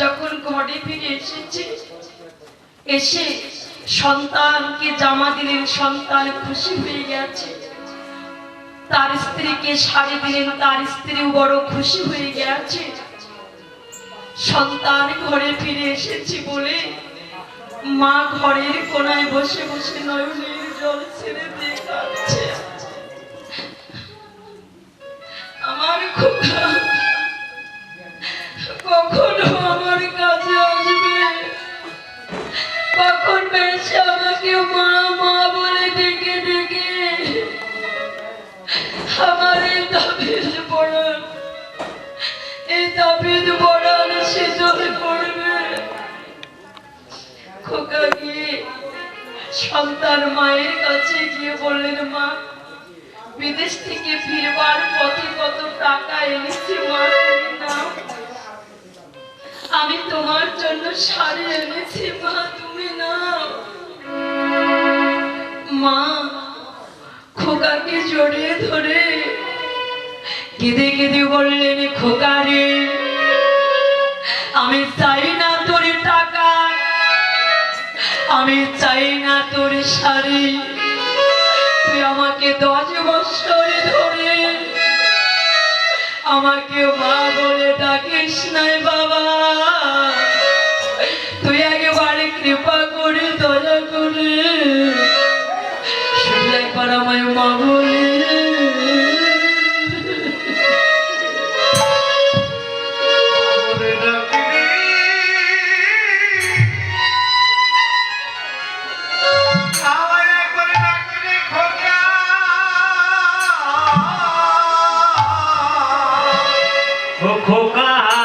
যখন ঘরে ফিরে এসেছে, এসে সন্তানকে জামা দিলেন, সন্তান খুশি হয়ে গেছে। তার স্ত্রীকে শাড়ি দিলেন, তার স্ত্রীও বড় খুশি হয়ে গেছে। সন্তান ঘরে ফিরে এসেছি বলে মা ঘরের কোনায় বসে বসে নয়নের জল ছেড়ে সন্তান মায়ের কাছে গিয়ে বললেন, মা, বিদেশ থেকে ফিরবার পথে কত টাকা এনেছি, মা আমি তোমার জন্য শাড়ি এনেছি, মা, তুমি নাও। মা, খোকাকে জড়িয়ে ধরে কেঁদে কেঁদে বললেন খোকারে আমি চাই না আমি চাই না তোর শাড়ি। তুই আমাকে দশ বছর ধরে আমাকে মা বলে ডাকিস নাই বাবা। তুই একেবারে কৃপা করে দয়া করে শুধু একবার আমায় মা 哥。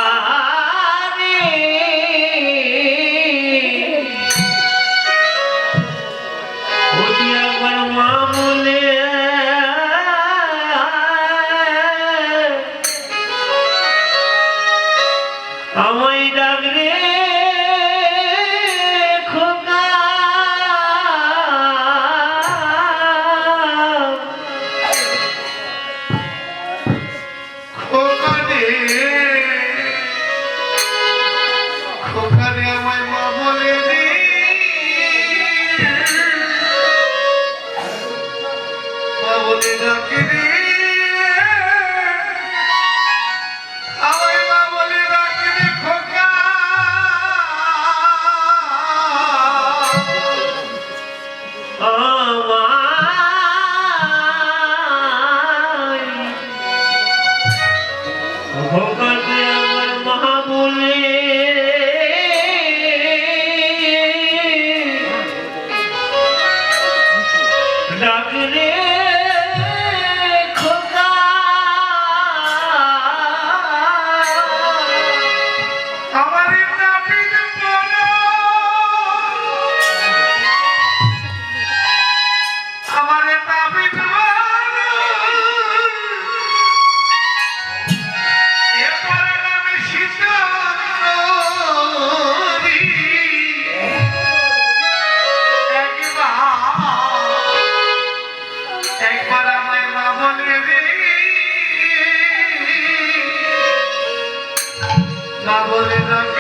বলে ডাকি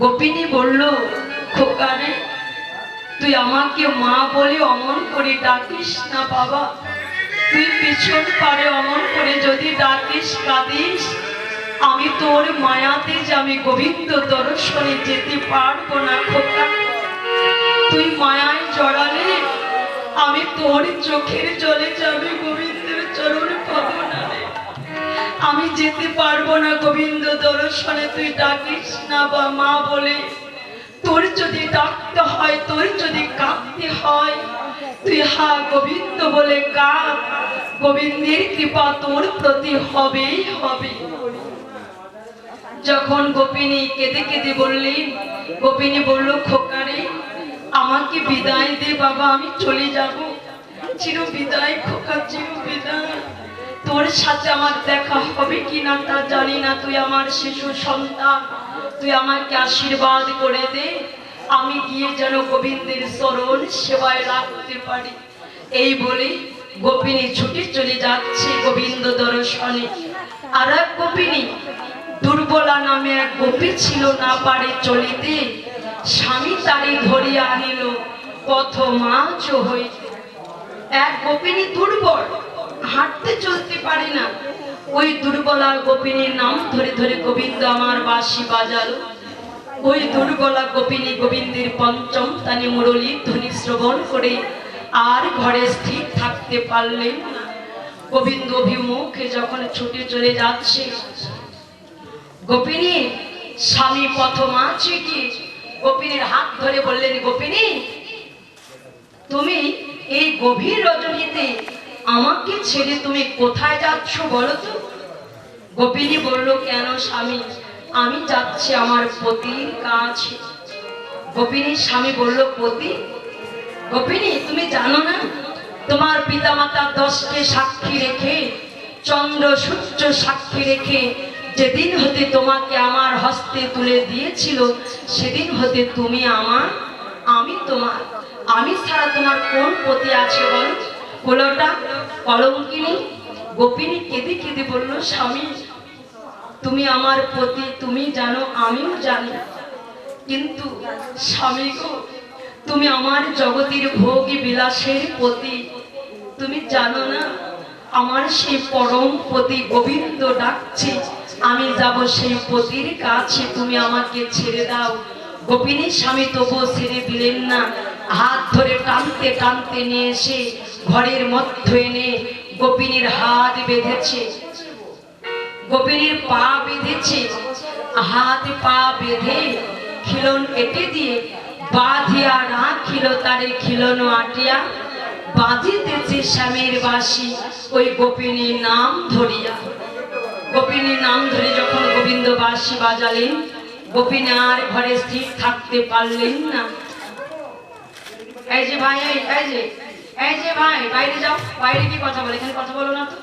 গোপিনী বলল, খোকারে, তুই আমাকে মা বলে অমন করে ডাকিস না বাবা। তুই পিছন পারে অমন করে যদি ডাকিস, কাঁদিস আমি তোর মায়াতে যে আমি গোবিন্দ দর্শনে যেতে পারব না, খোকা। তুই মায়ায় জড়ালে আমি তোর চোখের জলে যাবে গোবিন্দের চরণ পাবো না আমি যেতে পারব না গোবিন্দ দর্শনে, তুই ডাকিস না বা মা বলে। তোর যদি ডাকতে হয়, তোর যদি কাঁদতে হয়, তুই হা গোবিন্দ বলে কাঁদ। গোবিন্দের কৃপা তোর প্রতি হবেই হবে। যখন গোপিনী কেঁদে কেঁদে বললেন গোপিনী বলল, খোকারে, আমাকে বিদায় দে বাবা, আমি চলে যাব। চির বিদায় খোকা চির বিদায় তোর সাথে আমার দেখা হবে কি না তা জানি না। তুই আমার শিশু সন্তান, তুই আমাকে আশীর্বাদ করে দে। আমি গিয়ে যেন গোবিন্দের চরণ সেবায় রাখতে পারি। এই বলে গোপিনী ছুটে চলে যাচ্ছে গোবিন্দ দর্শনে। আর এক গোপিনী দুর্বলা নামে এক গোপী ছিল না পারে চলিতে। স্বামী তারে ধরিয়া আনিল পথ মাছ হইতে। এক গোপিনী দুর্বল, হাঁটতে চলতে পারে না। ওই দুর্বলা গোপিনীর নাম ধরে ধরে গোবিন্দ আমার বাঁশি বাজালো। ওই দুর্বলা গোপিনী গোবিন্দের পঞ্চম তানি মুরলী ধ্বনি শ্রবণ করে আর ঘরে স্থির থাকতে পারলেন না। গোবিন্দ অভিমুখে যখন ছুটে চলে যাচ্ছে গোপিনী, স্বামী প্রথম আছে কি? গোপিনীর হাত ধরে বললেন, গোপিনী, তুমি এই গভীর রজনীতে আমাকে ছেড়ে তুমি কোথায় যাচ্ছ বলো তো? গোপিনী বলল, কেন স্বামী? আমি যাচ্ছি আমার পতির কাছে। গোপিনীর স্বামী বলল, পতি, গোপিনী, তুমি জানো না, তোমার পিতামাতা দশকে সাক্ষী রেখে, চন্দ্র সূর্য সাক্ষী রেখে যেদিন হতে তোমাকে আমার হস্তে তুলে দিয়েছিল, সেদিন হতে তুমি আমার, আমি তোমার, আমি ছাড়া তোমার কোন পতি আছে বলো? বলোটা কলঙ্কিনী, গোপিনী কেঁদে কেঁদে বলল, স্বামী, তুমি আমার পতি তুমি জানো, আমিও জানি। কিন্তু স্বামী গো, তুমি আমার জগতের ভোগী বিলাসের পতি তুমি জানো না, আমার সেই পরম পতি গোবিন্দ ডাকছে আমি যাব সেই পতির কাছে, তুমি আমাকে ছেড়ে দাও। গোপিনী স্বামী তবুও ছেড়ে দিলেন না। হাত ধরে টানতে টানতে নিয়ে এসে ঘরের মধ্যে এনে গোপিনীর হাত বেঁধেছে। গোপিনীর পা বেঁধেছে। হাত পা বেঁধে খিলন এটে দিয়ে বাঁধিয়া রাখিল তারে খিলনো আটিয়া। বাঁধিতেছে স্বামীর বাসি ওই গোপিনীর নাম ধরিয়া। গোপিনীর নাম ধরে যখন গোবিন্দ বাসি বাজালেন গোপিনী আর ঘরে স্থির থাকতে পারলেন না। এই যে ভাই এই যে এই যে ভাই বাইরে যাও। বাইরে কি কথা বলে এখানে কথা বলো না তো।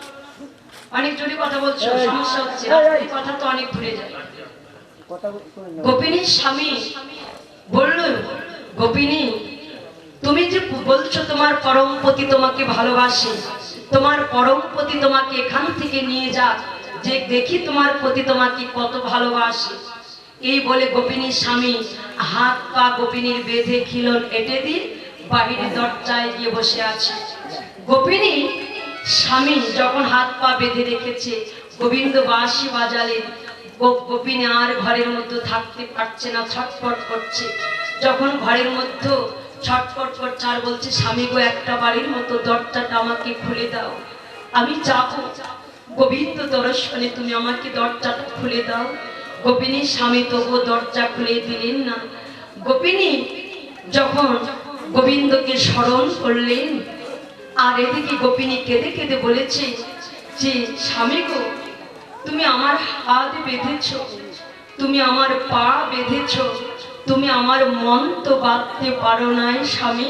অনেক জোরে কথা বলছো সমস্যা হচ্ছে কথা তো অনেক ঘুরে যায়। গোপিনীর স্বামী বলল গোপিনী তুমি যে বলছো তোমার পরমপতি তোমাকে ভালোবাসে তোমার পরমপতি তোমাকে এখান থেকে নিয়ে যা যে দেখি তোমার প্রতি তোমাকে কত ভালোবাসে। এই বলে গোপিনীর স্বামী হাত পা গোপিনীর বেঁধে খিলন এঁটে দিয়ে বাহিরে দরজায় গিয়ে বসে আছে। গোপিনী স্বামী যখন হাত পা বেঁধে রেখেছে গোবিন্দ বাঁশি বাজালেন গোপিনী আর ঘরের মধ্যে থাকতে পারছে না, ছটফট করছে। যখন ঘরের মধ্যে ছটফট করছে আর বলছে, স্বামী গো, একটা বাড়ির মতো দরজাটা আমাকে খুলে দাও। আমি যাব গোবিন্দ দর্শনে তুমি আমাকে দরজাটা খুলে দাও। গোপিনী স্বামী তবুও দরজা খুলে দিলেন না। গোপিনী যখন গোবিন্দকে স্মরণ করলেন, আর এদিকে গোপিনী কেঁদে কেঁদে বলেছে যে, স্বামী গো, তুমি আমার হাত বেঁধেছ, তুমি আমার পা বেঁধেছ, তুমি আমার মন তো বাঁধতে পারো নাই স্বামী।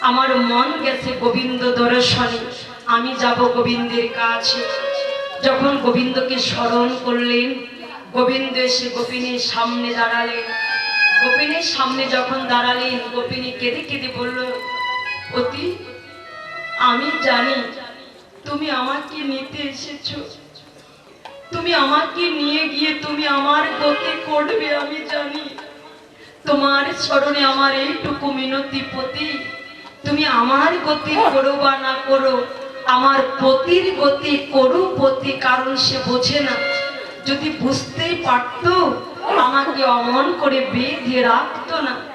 আমার মন গেছে গোবিন্দ দর্শনে, আমি যাব গোবিন্দের কাছে। যখন গোবিন্দকে স্মরণ করলেন, গোবিন্দ এসে গোপিনীর সামনে দাঁড়ালেন। গোপিনীর সামনে যখন দাঁড়ালেন, গোপিনী কেঁদে কেঁদে বলল, অতি, আমি জানি তুমি আমাকে নিতে এসেছ। তুমি আমাকে নিয়ে গিয়ে তুমি আমার গতি করবে, আমি জানি। তোমার স্মরণে আমার এইটুকু মিনতি পতি। তুমি আমার গতি করো বা না করো আমার পতির গতি করু পতি, কারণ সে বোঝে না। যদি বুঝতেই পারত, আমাকে অমন করে বেঁধে রাখতো না।